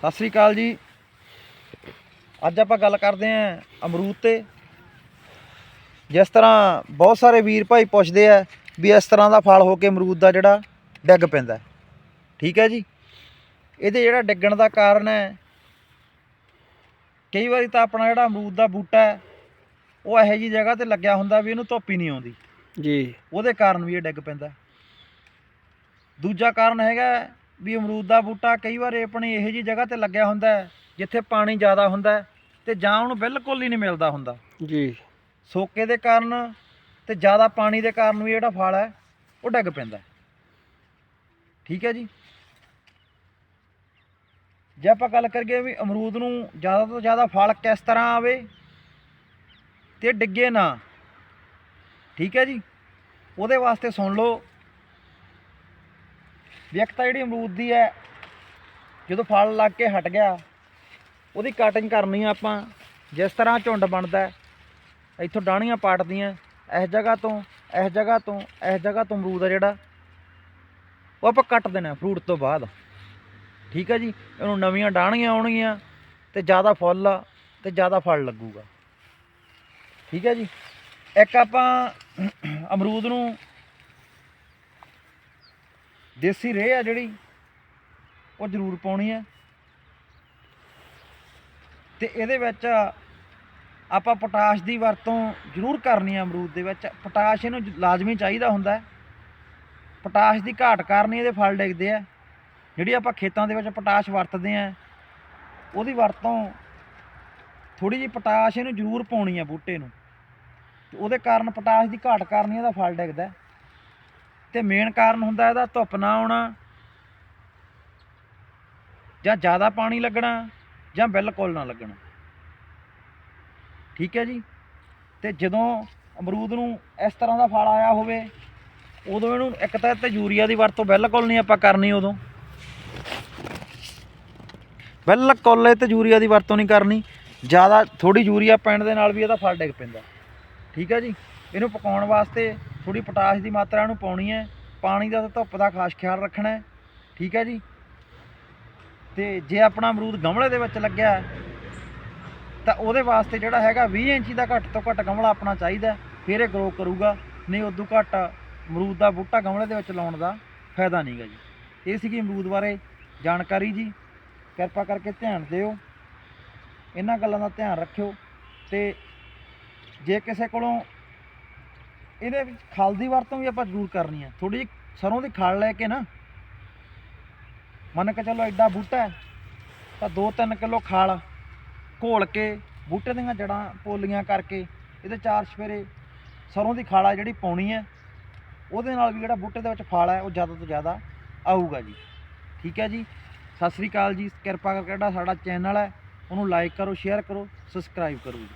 ਸਤਿ ਸ੍ਰੀ ਅਕਾਲ ਜੀ। ਅੱਜ ਆਪਾਂ ਗੱਲ ਕਰਦੇ ਆਂ ਅਮਰੂਦ ਤੇ। ਜਿਸ ਤਰ੍ਹਾਂ ਬਹੁਤ ਸਾਰੇ ਵੀਰ ਭਾਈ ਪੁੱਛਦੇ ਆ ਵੀ ਇਸ ਤਰ੍ਹਾਂ ਦਾ ਫਲ ਹੋ ਕੇ ਅਮਰੂਦ ਦਾ ਜਿਹੜਾ ਡਿੱਗ ਪੈਂਦਾ। ਠੀਕ ਹੈ ਜੀ? ਇਹਦੇ ਜਿਹੜਾ ਡਿੱਗਣ ਦਾ ਕਾਰਨ ਹੈ ਕਈ ਵਾਰੀ ਤਾਂ ਆਪਣਾ ਜਿਹੜਾ ਅਮਰੂਦ ਦਾ ਬੂਟਾ ਹੈ ਉਹ ਇਹੋ ਜੀ ਜਗ੍ਹਾ ਤੇ ਲੱਗਿਆ ਹੁੰਦਾ ਵੀ ਇਹਨੂੰ ਧੁੱਪ ਹੀ ਨਹੀਂ ਆਉਂਦੀ। ਜੀ। ਉਹਦੇ ਕਾਰਨ ਵੀ ਇਹ ਡਿੱਗ ਪੈਂਦਾ। ਦੂਜਾ ਕਾਰਨ ਹੈਗਾ ਵੀ ਅਮਰੂਦ ਦਾ ਬੂਟਾ ਕਈ ਵਾਰ ਆਪਣੀ ਇਹੋ ਜੀ ਜਗ੍ਹਾ ਤੇ ਲੱਗਿਆ ਹੁੰਦਾ ਹੈ ਜਿੱਥੇ ਪਾਣੀ ਜ਼ਿਆਦਾ ਹੁੰਦਾ ਹੈ ਤੇ ਜਾਂ ਉਹਨੂੰ ਬਿਲਕੁਲ ਹੀ ਨਹੀਂ ਮਿਲਦਾ ਹੁੰਦਾ। ਜੀ। ਸੋਕੇ ਦੇ ਕਾਰਨ ਤੇ ਜ਼ਿਆਦਾ ਪਾਣੀ ਦੇ ਕਾਰਨ ਵੀ ਜਿਹੜਾ ਫਲ ਹੈ ਉਹ ਡਿੱਗ ਪੈਂਦਾ। ਠੀਕ ਹੈ ਜੀ? ਜੇ ਆਪਾਂ ਗੱਲ ਕਰੀਏ ਵੀ ਅਮਰੂਦ ਨੂੰ ਜ਼ਿਆਦਾ ਤੋਂ ਜ਼ਿਆਦਾ ਫਲ ਕਿਸ ਤਰ੍ਹਾਂ ਆਵੇ ਤੇ ਡਿੱਗੇ ਨਾ ਠੀਕ ਹੈ ਜੀ? ਉਹਦੇ ਵਾਸਤੇ ਸੁਣ ਲਓ ਵੀ ਇੱਕ ਜਿਹੜੀ ਅਮਰੂਦ ਦੀ ਹੈ, ਜਦੋਂ ਫਲ ਲੱਗ ਕੇ ਹਟ ਗਿਆ, ਉਹਦੀ ਕਟਿੰਗ ਕਰਨੀ ਆ ਆਪਾਂ, ਜਿਸ ਤਰ੍ਹਾਂ ਝੁੰਡ ਬਣਦਾ ਇੱਥੋਂ ਡਾਣੀਆਂ ਪਾਟਦੀਆਂ ਇਸ ਜਗ੍ਹਾ ਤੋਂ, ਇਸ ਜਗ੍ਹਾ ਤੋਂ, ਇਸ ਜਗ੍ਹਾ ਤੋਂ ਅਮਰੂਦ ਆ ਜਿਹੜਾ, ਉਹ ਆਪਾਂ ਕੱਟ ਦੇਣਾ ਫਰੂਟ ਤੋਂ ਬਾਅਦ। ਠੀਕ ਹੈ ਜੀ? ਇਹਨੂੰ ਨਵੀਆਂ ਡਾਣੀਆਂ ਆਉਣਗੀਆਂ ਤੇ ਜ਼ਿਆਦਾ ਫੁੱਲ ਆ ਤੇ ਜ਼ਿਆਦਾ ਫਲ ਲੱਗੂਗਾ। ਠੀਕ ਹੈ ਜੀ? ਇੱਕ ਆਪਾਂ ਅਮਰੂਦ ਨੂੰ ਦੇਸੀ ਰੇਹ ਆ ਜਿਹੜੀ, ਉਹ ਜ਼ਰੂਰ ਪਾਉਣੀ ਹੈ ਤੇ ਇਹਦੇ ਵਿੱਚ ਆਪਾਂ ਪੋਟਾਸ਼ ਦੀ ਵਰਤੋਂ ਜ਼ਰੂਰ ਕਰਨੀ ਹੈ ਅਮਰੂਦ ਦੇ ਵਿੱਚ। ਪੋਟਾਸ਼ ਇਹਨੂੰ ਲਾਜ਼ਮੀ ਚਾਹੀਦਾ ਹੁੰਦਾ ਹੈ। ਪੋਟਾਸ਼ ਦੀ ਘਾਟ ਕਾਰਨ ਹੀ ਇਹਦੇ ਫਲ ਡਿੱਗਦੇ ਆ। ਜਿਹੜੀ ਆਪਾਂ ਖੇਤਾਂ ਦੇ ਵਿੱਚ ਪੋਟਾਸ਼ ਵਰਤਦੇ ਆ, ਉਹਦੀ ਵਰਤੋਂ ਥੋੜੀ ਜਿਹੀ ਪੋਟਾਸ਼ ਇਹਨੂੰ ਜ਼ਰੂਰ ਪਾਉਣੀ ਆ ਬੂਟੇ ਨੂੰ। ਤੇ ਉਹਦੇ ਕਾਰਨ ਪੋਟਾਸ਼ ਦੀ ਘਾਟ ਕਾਰਨ ਹੀ ਇਹਦਾ ਫਲ ਡਿੱਗਦਾ ਤੇ ਮੇਨ ਕਾਰਨ ਹੁੰਦਾ ਇਹਦਾ ਧੁੱਪ ਨਾ ਆਉਣਾ ਜਾਂ ਜ਼ਿਆਦਾ ਪਾਣੀ ਲੱਗਣਾ ਜਾਂ ਬਿਲਕੁਲ ਨਾ ਲੱਗਣਾ। ਠੀਕ ਹੈ ਜੀ? ਤੇ ਜਦੋਂ ਅਮਰੂਦ ਨੂੰ ਇਸ ਤਰ੍ਹਾਂ ਦਾ ਫਲ ਆਇਆ ਹੋਵੇ, ਉਦੋਂ ਇਹਨੂੰ ਇੱਕ ਤਾਂ ਤੇ ਯੂਰੀਆ ਦੀ ਵਰਤੋਂ ਬਿਲਕੁਲ ਨਹੀਂ ਆਪਾਂ ਕਰਨੀ ਉਦੋਂ। ਬਿਲਕੁਲ ਇਹ ਤੇ ਯੂਰੀਆ ਦੀ ਵਰਤੋਂ ਨਹੀਂ ਕਰਨੀ, ਜ਼ਿਆਦਾ ਥੋੜੀ ਯੂਰੀਆ ਪੈਣ ਦੇ ਨਾਲ ਵੀ ਇਹਦਾ ਫਲ ਡਿੱਗ ਪੈਂਦਾ। ਠੀਕ ਹੈ ਜੀ? ਇਹਨੂੰ ਪਕਾਉਣ ਵਾਸਤੇ ਥੋੜੀ ਪੋਟਾਸ਼ ਦੀ ਮਾਤਰਾ ਨੂੰ ਪਾਉਣੀ ਹੈ। ਪਾਣੀ ਦਾ ਤੇ ਧੁੱਪ ਦਾ ਖਾਸ ਖਿਆਲ ਰੱਖਣਾ ਹੈ। ਠੀਕ ਹੈ ਜੀ? ਤੇ ਜੇ ਆਪਣਾ ਅਮਰੂਦ ਗਮਲੇ ਦੇ ਵਿੱਚ ਲੱਗਿਆ ਤਾਂ ਉਹਦੇ ਵਾਸਤੇ ਜਿਹੜਾ ਹੈਗਾ 20 ਇੰਚੀ ਦਾ ਘੱਟ ਤੋਂ ਘੱਟ ਗਮਲਾ ਆਪਣਾ ਚਾਹੀਦਾ ਫਿਰ ਇਹ ਗਰੋ ਕਰੂਗਾ। ਨਹੀਂ ਉਦੋਂ ਘੱਟ ਅਮਰੂਦ ਦਾ ਬੂਟਾ ਗਮਲੇ ਦੇ ਵਿੱਚ ਲਾਉਣ ਦਾ ਫਾਇਦਾ ਨਹੀਂਗਾ ਜੀ। ਇਹ ਸੀਗੀ ਅਮਰੂਦ ਬਾਰੇ ਜਾਣਕਾਰੀ ਜੀ। ਕਿਰਪਾ ਕਰਕੇ ਧਿਆਨ ਦਿਓ। ਇਹਨਾਂ ਗੱਲਾਂ ਦਾ ਧਿਆਨ ਰੱਖਿਓ। ਤੇ ਜੇ ਕਿਸੇ ਕੋਲੋਂ ਇਹਦੇ ਵਿੱਚ ਖਲ ਦੀ ਵਰਤੋਂ ਵੀ ਆਪਾਂ ਜ਼ਰੂਰ ਕਰਨੀ ਹੈ ਥੋੜੀ ਜਿਹੀ ਸਰੋਂ ਦੀ ਖਲ ਲੈ ਕੇ ਨਾ, ਮੰਨ ਕੇ ਚੱਲੋ ਐਡਾ ਬੂਟਾ ਹੈ, ਤਾਂ 2-3 ਕਿਲੋ ਖਲ ਘੋਲ ਕੇ, ਬੂਟੇ ਦੀਆਂ ਜੜਾਂ ਪੋਲੀਆਂ ਕਰਕੇ, ਇਹਦੇ ਚਾਰ ਸਵੇਰੇ ਸਰੋਂ ਦੀ ਖਾਲਾ ਜਿਹੜੀ ਪਾਉਣੀ ਹੈ, ਉਹਦੇ ਨਾਲ ਵੀ ਜਿਹੜਾ ਬੂਟੇ ਦੇ ਵਿੱਚ ਫਲ ਹੈ, ਉਹ ਜ਼ਿਆਦਾ ਤੋਂ ਜ਼ਿਆਦਾ ਆਊਗਾ ਜੀ। ਠੀਕ ਹੈ ਜੀ? ਸਤਿ ਸ੍ਰੀ ਅਕਾਲ ਜੀ। ਕਿਰਪਾ ਕਰਕੇ ਜਿਹੜਾ ਸਾਡਾ ਚੈਨਲ ਹੈ, ਉਹਨੂੰ ਲਾਈਕ ਕਰੋ ਸ਼ੇਅਰ ਕਰੋ ਸਬਸਕ੍ਰਾਈਬ ਕਰੋ ਜੀ।